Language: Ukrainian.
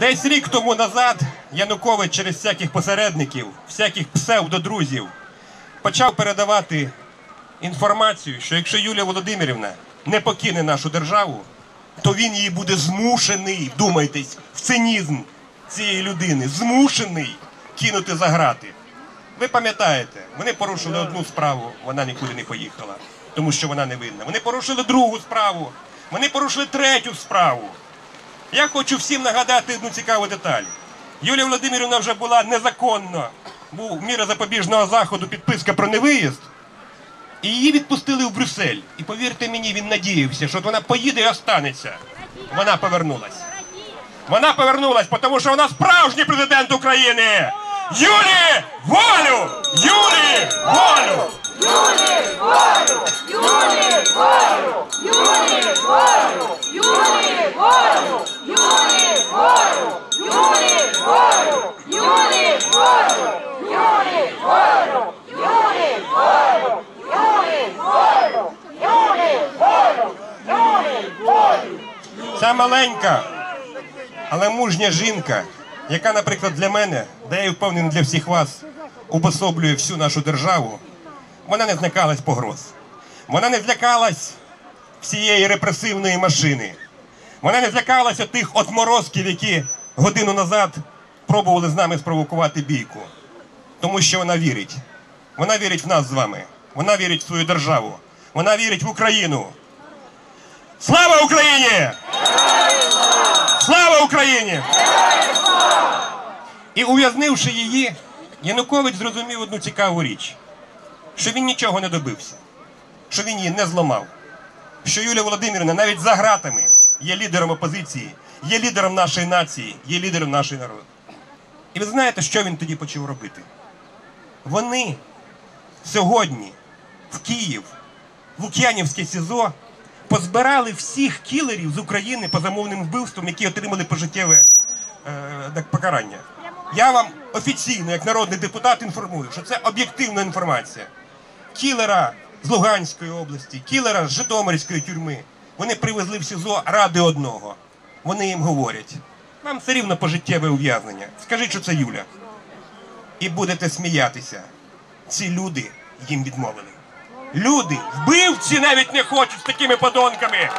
Десь рік тому назад Янукович через всяких посередників, всяких псевдодрузів почав передавати інформацію, що якщо Юлія Володимирівна не покине нашу державу, то він її буде змушений, вдумайтесь, в цинізм цієї людини, змушений кинути за грати. Ви пам'ятаєте, вони порушили одну справу, вона нікуди не поїхала, тому що вона не винна. Вони порушили другу справу, вони порушили третю справу. Я хочу всім нагадати одну цікаву деталь. Юлія Володимирівна вже була незаконно, був міра запобіжного заходу, підписка про невиїзд. І її відпустили в Брюссель. І повірте мені, він надіявся, що вона поїде і останеться. Вона повернулась. Вона повернулась, тому що вона справжній президент України. Юлі волю! Юлі волю! Ця маленька, але мужня жінка, яка, наприклад, для мене, да я впевнений для всіх вас, обособлює всю нашу державу, вона не злякалась погроз. Вона не злякалась всієї репресивної машини. Вона не злякалася тих отморозків, які годину назад пробували з нами спровокувати бійку. Тому що вона вірить. Вона вірить в нас з вами. Вона вірить в свою державу. Вона вірить в Україну. Слава Україні! Слава Україні! І ув'язнивши її, Янукович зрозумів одну цікаву річ: що він нічого не добився, що він її не зламав, що Юлія Володимирівна навіть за гратами є лідером опозиції, є лідером нашої нації, є лідером нашої народу. І ви знаєте, що він тоді почав робити? Вони сьогодні в Київ, в Лук'янівське СІЗО позбирали всіх кілерів з України по замовним вбивствам, які отримали пожиттєве е, покарання. Я вам офіційно, як народний депутат, інформую, що це об'єктивна інформація. Кілера з Луганської області, кілера з Житомирської тюрми. Вони привезли в СІЗО ради одного. Вони їм говорять: вам все рівно пожиттєве ув'язнення. Скажіть, що це Юля. І будете сміятися. Ці люди їм відмовили. Люди, вбивці навіть не хочуть з такими подонками.